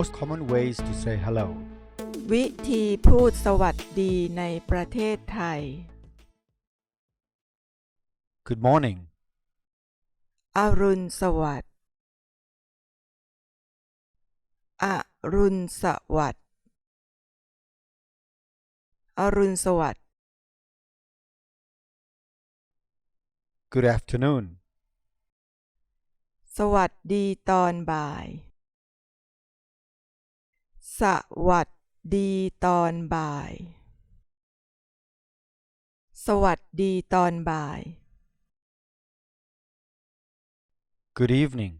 most common ways to say hello. วิธีพูดสวัสดีในประเทศไทย Good morning. อรุณสวัสดิ์อรุณสวัสดิ์อรุณสวัสดิ์ Good afternoon. สวัสดีตอนบ่าย สวัสดีตอนบ่าย สวัสดีตอนบ่าย Good evening.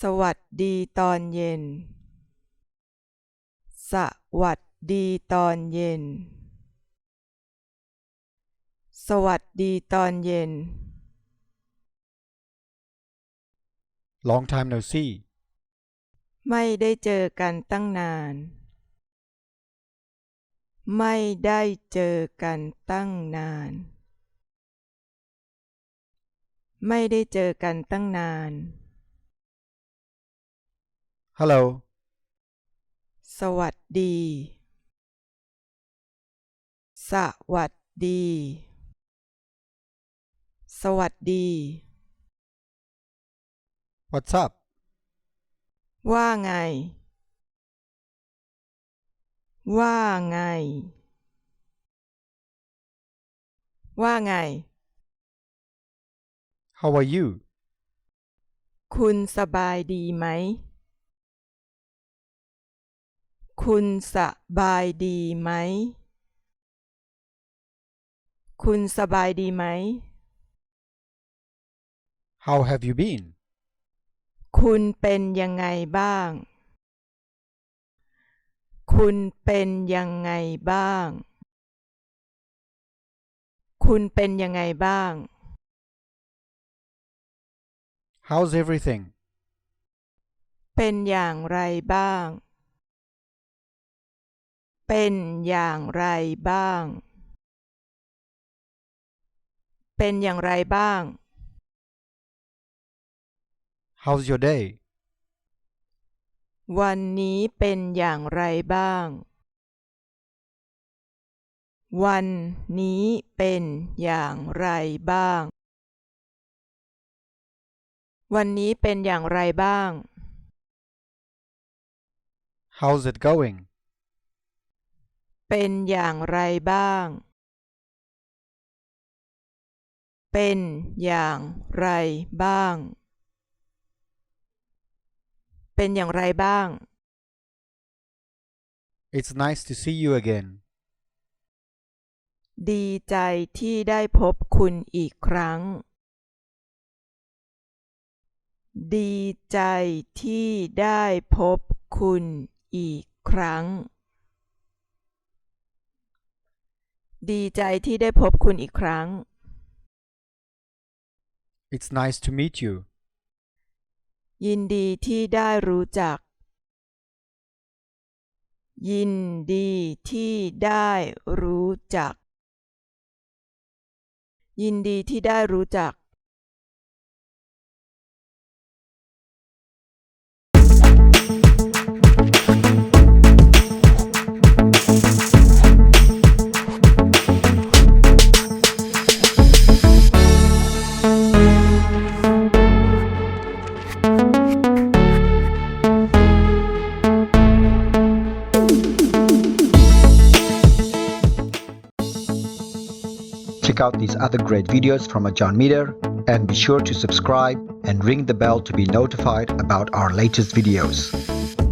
สวัสดีตอนเย็น สวัสดีตอนเย็น สวัสดีตอนเย็น Long time no see. ไม่ได้เจอกันตั้งนาน ไม่ได้เจอกันตั้งนาน ไม่ได้เจอกันตั้งนาน Hello. สวัสดี สวัสดี สวัสดี What's up? ว่าไง ว่าไง ว่าไง How are you? คุณสบายดีไหม คุณสบายดีไหม คุณสบายดีไหม How have you been? คุณเป็นยังไงบ้าง คุณเป็นยังไงบ้าง คุณเป็นยังไงบ้าง How's everything? เป็นอย่างไรบ้าง เป็นอย่างไรบ้าง เป็นอย่างไรบ้าง How's your day? วันนี้เป็นอย่างไรบ้าง วันนี้เป็นอย่างไรบ้าง วันนี้เป็นอย่างไรบ้าง How's it going? เป็นอย่างไรบ้าง เป็นอย่างไรบ้าง เป็นอย่างไรบ้าง It's nice to see you again. ดีใจที่ได้พบคุณอีกครั้ง ดีใจที่ได้พบคุณอีกครั้ง ดีใจที่ได้พบคุณอีกครั้ง It's nice to meet you. ยินดีที่ได้รู้จัก ยินดีที่ได้รู้จัก ยินดีที่ได้รู้จัก Check out these other great videos from Ajahn Meter and be sure to subscribe and ring the bell to be notified about our latest videos.